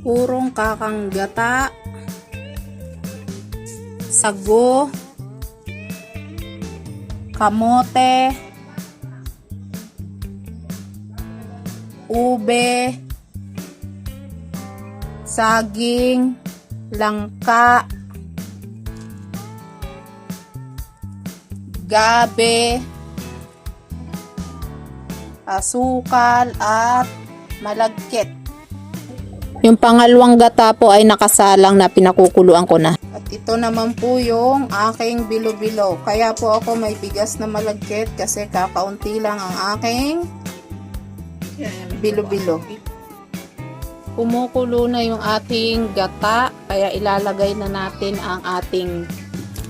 purong kakanggata, sago, kamote, ube, saging, langka, gabe, asukal at malagkit. Yung pangalawang gata po ay nakasalang na pinakukuluan ko na. At ito naman po yung aking bilo-bilo. Kaya po ako may bigas na malagkit kasi kakaunti lang ang aking bilo-bilo. Kumukulo na yung ating gata kaya ilalagay na natin ang ating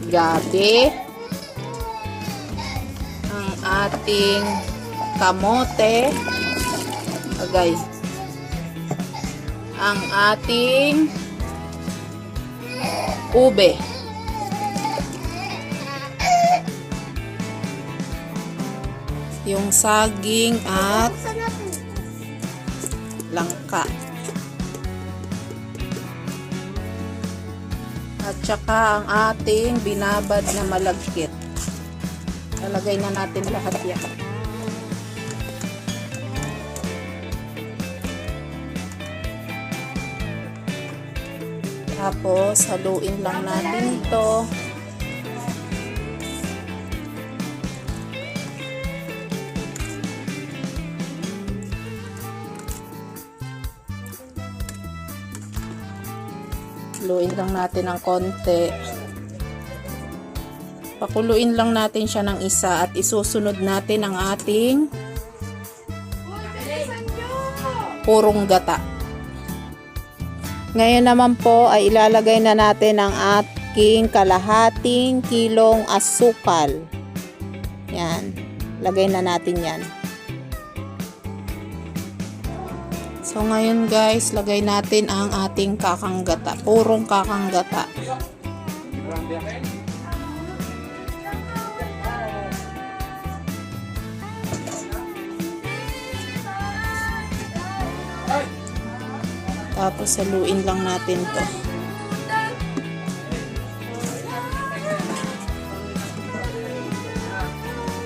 gabi, ang ating kamote, agay, ang ating ube. Yung saging at langka. At saka ang ating binabad na malagkit. Lalagay na natin lahat yan. Tapos, haluin lang natin ito. Haluin lang natin ng konti. Pakuluin lang natin siya ng isa at isusunod natin ang ating purong gata. Ngayon naman po ay ilalagay na natin ang aking kalahating kilong asukal. Yan. Lagay na natin yan. So ngayon guys, lagay natin ang ating kakanggata. Purong kakanggata. Tapos haluin lang natin to.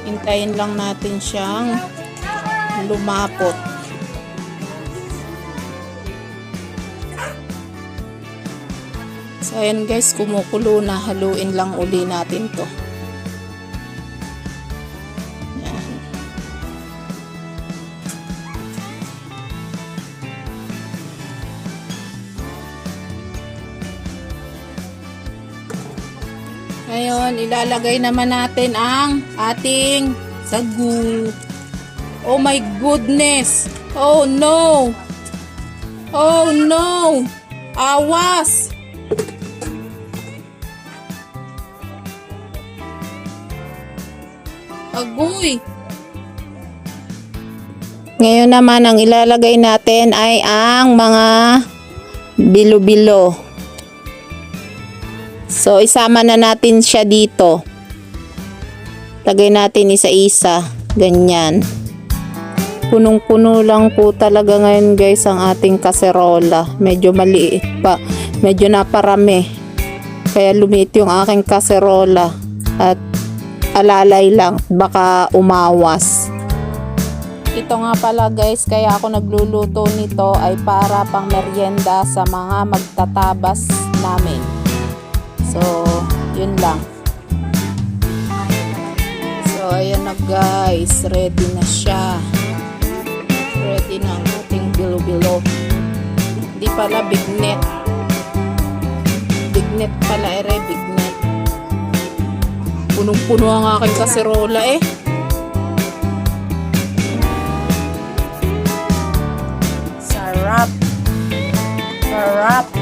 Hintayin lang natin siyang lumapot. So ayan guys, kumukulo na. Haluin lang uli natin to. Ngayon, ilalagay naman natin ang ating sagu. Oh my goodness! Oh no! Oh no! Awas! Agoy! Ngayon naman, ang ilalagay natin ay ang mga bilo-bilo. So, isama na natin siya dito. Lagay natin isa-isa. Ganyan. Punong-puno lang po talaga ngayon guys ang ating kaserola. Medyo maliit pa. Medyo naparami. Kaya lumiit yung aking kaserola. At alalay lang. Baka umawas. Ito nga pala guys, kaya ako nagluluto nito ay para pang merienda sa mga magtatabas namin. Lang. So, ayan na guys. Ready na siya. Ready na ang ating bilo-bilo. Hindi pala bignet. Bignet pala, ere, bignet. Punong-puno ang aking kaserola eh. Sarap. Sarap.